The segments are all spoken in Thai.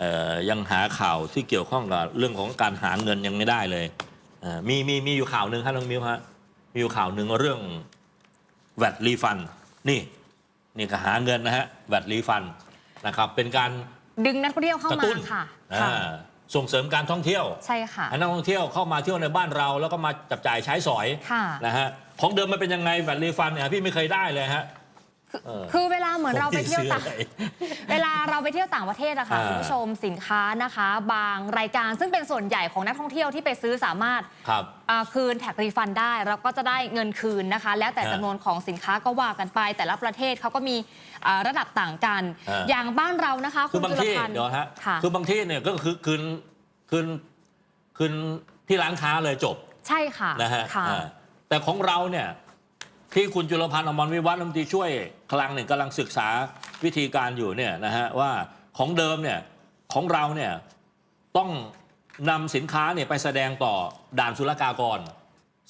เอ่อยังหาข่าวที่เกี่ยวข้องกับเรื่องของการหาเงินยังไม่ได้เลยเอ่อมีมีมีอยู่ข่าวหนึ่งครับน้องมิวฮะมีอยู่ข่าวหนึ่งเรื่องแวดรีฟัน นี่ นี่ก็หาเงินนะฮะแวดรีฟันนะครับ เป็นการดึงนักท่องเที่ยวเข้ากระมาตุ้นค่ะอ่าค่ะส่งเสริมการท่องเที่ยวใช่ค่ะให้นักท่องเที่ยวเข้ามาเที่ยวในบ้านเรา แล้วก็มาจับจ่ายใช้สอยค่ะนะฮะของเดิมมันเป็นยังไงแวดรีฟันเนี่ยพี่ไม่เคยได้เลยฮะ เออ คือเวลาเหมือนเราไปเที่ยวต่างผมซื้ออะไรเวลาเราไปเที่ยวต่างประเทศอะค่ะอ่าคุณผู้ชมสินค้านะคะ บางรายการซึ่งเป็นส่วนใหญ่ของนักท่องเที่ยวที่ไปซื้อสามารถครับ อ่าคืนแท็กรีฟันได้เราก็จะได้เงินคืนนะคะ แล้วแต่ฮะจำนวนของสินค้าก็ว่ากันไป แต่ละประเทศเขาก็มีอ่าระดับต่างกัน ฮะ อย่างบ้านเรานะคะคืคุอณบางจุลที่พันธ์เดี๋ยวฮะค่ะคือบางที่เนี่ยก็คือคืนคืนคืนที่ร้านค้าเลยจบใช่ค่ะนะฮะค่ะ อ่าแต่ของเราเนี่ย ที่คุณจุลพันธ์อมรวิวัฒน์รัฐมนตรีช่วยคลังเนี่ยกำลังศึกษาวิธีการอยู่เนี่ยนะฮะว่าของเดิมเนี่ยของเราเนี่ยต้องนำสินค้าเนี่ยไปแสดงต่อด่านศุลกากร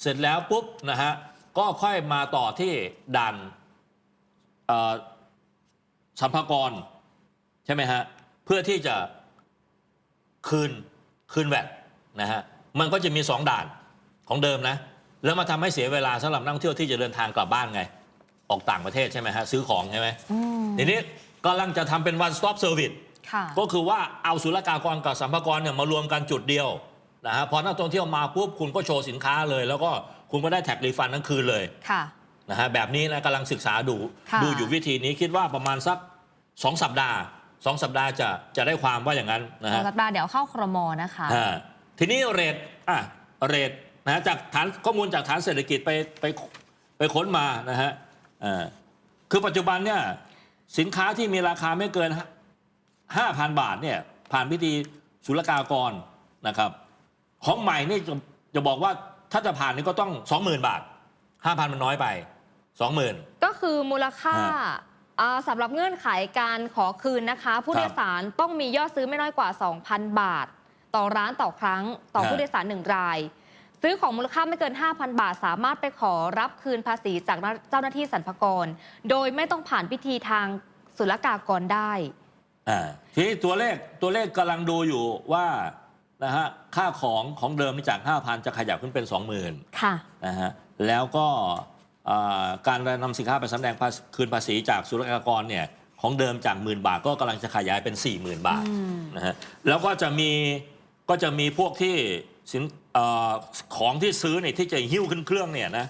เสร็จแล้วปุ๊บนะฮะก็ค่อยมาต่อที่ด่านสัมภากรใช่ไหมฮะเพื่อที่จะคืนคืนแวดนะฮะมันก็จะมีสองด่านของเดิมนะ แล้วมาทำให้เสียเวลาสำหรับนักท่องเที่ยวที่จะเดินทางกลับบ้านไง ออกต่างประเทศใช่ไหมฮะซื้อของใช่ไหมอืมทีนี้กำลังจะทำเป็น one stop service ค่ะก็คือว่าเอาศุลกากรกับสัมภากรเนี่ยมารวมกันจุดเดียวนะฮะพอนักท่องเที่ยวมาปุ๊บคุณก็โชว์สินค้าเลย แล้วก็คุณก็ได้แท็กรีฟันทั้งคืนเลยค่ะนะฮะแบบนี้นะกำลังศึกษาดูค่ะดูอยู่วิธีนี้คิดว่าประมาณสัก2สัปดาห์2สัปดาห์จะจะได้ความว่าอย่างนั้นนะสอฮะงสัปดาห์เดี๋ยวเข้าครมนะคะอ่าทีนี้เรทอะเรท นะฮะจากฐานข้อมูลจากฐานเศรษฐกิจไปไปไปค้นมานะฮะอ่าคือปัจจุบันเนี่ยสินค้าที่มีราคาไม่เกิน 5,000 บาทเนี่ยผ่านพิธีศุลกากรนะครับ ของใหม่นี่จะจะบอกว่าถ้าจะผ่านนี่ก็ต้อง 20,000 บาท 5,000 มันน้อยไป 20,000 ก็คือมูลค่าฮะอ่าสำหรับเงื่อนไขการขอคืนนะคะ ผู้ครับโดยสารต้องมียอดซื้อไม่น้อยกว่า 2,000 บาท ต่อร้านต่อครั้ง ต่อฮะผู้โดยสารหนึ่งราย ซื้อของมูลค่าไม่เกิน 5,000 บาท สามารถไปขอรับคืนภาษีจากเจ้าหน้าที่สรรพากร โดยไม่ต้องผ่านพิธีทางศุลกากรได้อ่าทีนี้ตัวเลขตัวเลขกำลังดูอยู่ว่านะฮะค่าของของเดิมนี่จาก 5,000 จะขยับขึ้นเป็น 20,000ค่ะนะฮะแล้วก็อ่าการนำสินค้าไปสำแดงภาษีคืนภาษีจากศุลกากรเนี่ยของเดิมจากหมื่นบาทก็กำลังจะขยายเป็น 40,000 บาทอืมนะฮะแล้วก็จะมีก็จะมีพวกที่สินเออ ของที่ซื้อเนี่ยที่จะหิ้วขึ้นเครื่องเนี่ยนะ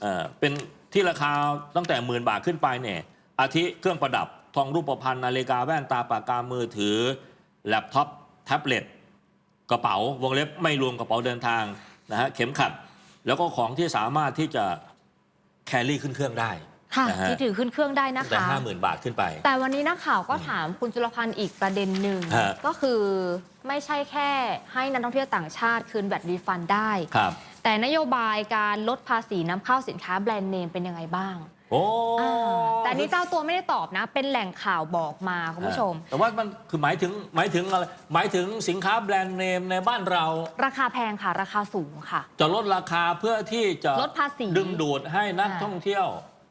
เเป็นที่ราคาตั้งแต่หมื่นบาทขึ้นไปเนี่ยอาทิเครื่องประดับทองรูปพรรณนาฬิกาแว่นตาปากกามือถือ แล็ปท็อปแท็บเล็ตกระเป๋าวงเล็บไม่รวมกระเป๋าเดินทางนะฮะเข็มขัด แล้วก็ของที่สามารถที่จะแครี่ขึ้นเครื่องได้ ค่ะนะฮะ ที่ถือขึ้นเครื่องได้นะแต่คะ ห้าหมื่นบาทขึ้นไป แต่วันนี้นักข่าวก็ถามคุณจุลพันธ์อีกประเด็นหนึ่ง ฮะ ก็คือไม่ใช่แค่ให้นักท่องเที่ยวต่างชาติคืนแบตรีฟันได้ ครับ แต่นโยบายการลดภาษีนำเข้าสินค้าแบรนด์เนมเป็นยังไงบ้างโอ้อ่าแต่อันนี้เจ้าตัวไม่ได้ตอบนะ เป็นแหล่งข่าวบอกมาคุณผู้ชม แต่ว่ามันคือหมายถึงหมายถึงอะไรหมายถึงสินค้าแบรนด์เนมในบ้านเรา ราคาแพงค่ะ ราคาสูงค่ะ จะลดราคาเพื่อที่จะลดภาษีดึงดูดให้นักอ่า ท่องเที่ยว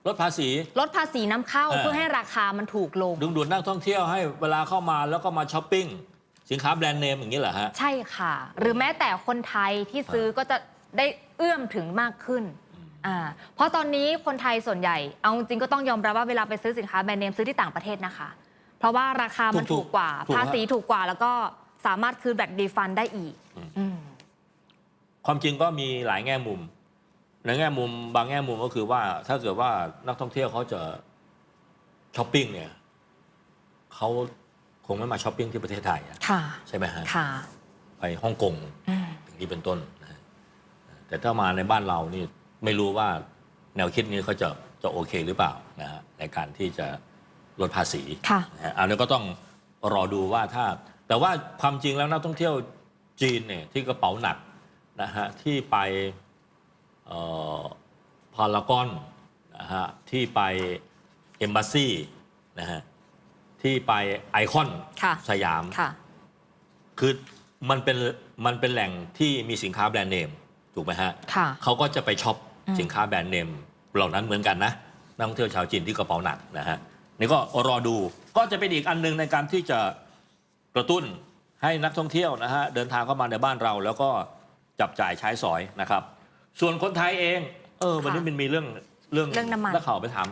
ลดภาษีลดภาษีนำเข้าเออเพื่อให้ราคามันถูกลงดึงดูดนักท่องเที่ยวให้เวลาเข้ามาแล้วก็มาช้อปปิ้งสินค้าแบรนด์เนมอย่างนี้เหรอฮะ ใช่ค่ะ หรือแม้แต่คนไทยที่ซื้อก็จะได้เอื้อมถึงมากขึ้นอ่าเพราะตอนนี้คนไทยส่วนใหญ่ เอาจริงๆก็ต้องยอมรับว่าเวลาไปซื้อสินค้าแบรนด์เนมซื้อที่ต่างประเทศนะคะ เพราะว่าราคามันถูถูกกๆกว่าถูกภาฮะษีถูกกว่าแล้วก็สามารถคืนแบตดีฟันได้อีกอืมอืมความจริงก็มีหลายแง่มุม ในแง่มุมบางแง่มุมก็คือว่าถ้าเกิดว่านักท่องเที่ยวเขาจะช้อปปิ้งเนี่ยเขาคงไม่มาช้อปปิ้งที่ประเทศไทยอะค่ะใช่ไหมฮะค่ะไปฮ่องกงอืมอย่างนี้เป็นต้นนะฮะแต่ถ้ามาในบ้านเรานี่ไม่รู้ว่าแนวคิดนี้เขาจะจะโอเคหรือเปล่านะฮะในการที่จะลดภาษีค่ะนะฮะอันนี้ก็ต้องรอดูว่าถ้า แต่ว่าความจริงแล้วนักท่องเที่ยวจีนเนี่ยที่กระเป๋าหนักนะฮะที่ไปเอ่อ พารากอนนะฮะที่ไปเอมบ s ซีนะฮะที่ไปไอคอนค่ะสยามค่ะคือมันเป็นมันเป็นแหล่งที่มีสินค้าแบรนด์เนมถูกไหมฮะค่ะเขาก็จะไปช็อปอืมสินค้าแบรนด์เนมเหล่านั้นเหมือนกันนะนักท่องเที่ยวชาวจีนที่กระเป๋าหนักนะฮะนี่ก็รอดูก็จะเป็นอีกอันหนึงในการที่จะกระตุ้นให้นักท่องเที่ยวนะฮะเดินทางเข้ามาในบ้านเราแล้วก็จับจ่ายใช้สอยนะครับ ส่วนคนไทยเอง เออวันนี้ค่ะมันมีเรื่องเรื่องเรื่องน้ำมัน นักข่าวไปถาม